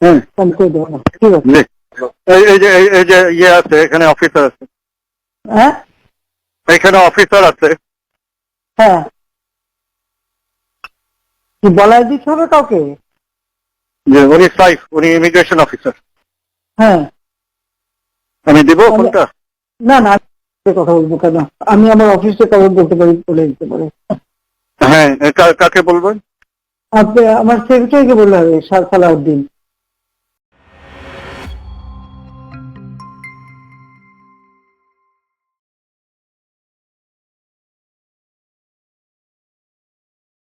হুম। আমি করে দেবো না ঠিক আছে এই যে এই- এই যে ইয়ে আছে এখানে অফিসার আছে। হ্যাঁ? এখানে অফিসার আছে। হ্যাঁ। কি বলাই দিতে হবে কাউকে? যে উনি সাইফ উনি ইমিগ্রেশন অফিসার হ্যাঁ। আমি দিব আমি- ফোনটা? না না কথা বলব কেন? আমি আমার অফিসে কাগজ বলতে পারি বলে দিতে পারে। হ্যাঁ কাকে বলবেন? আপনি আমার সেক্রেটারিকে বললে হবে সার সালাউদ্দিন।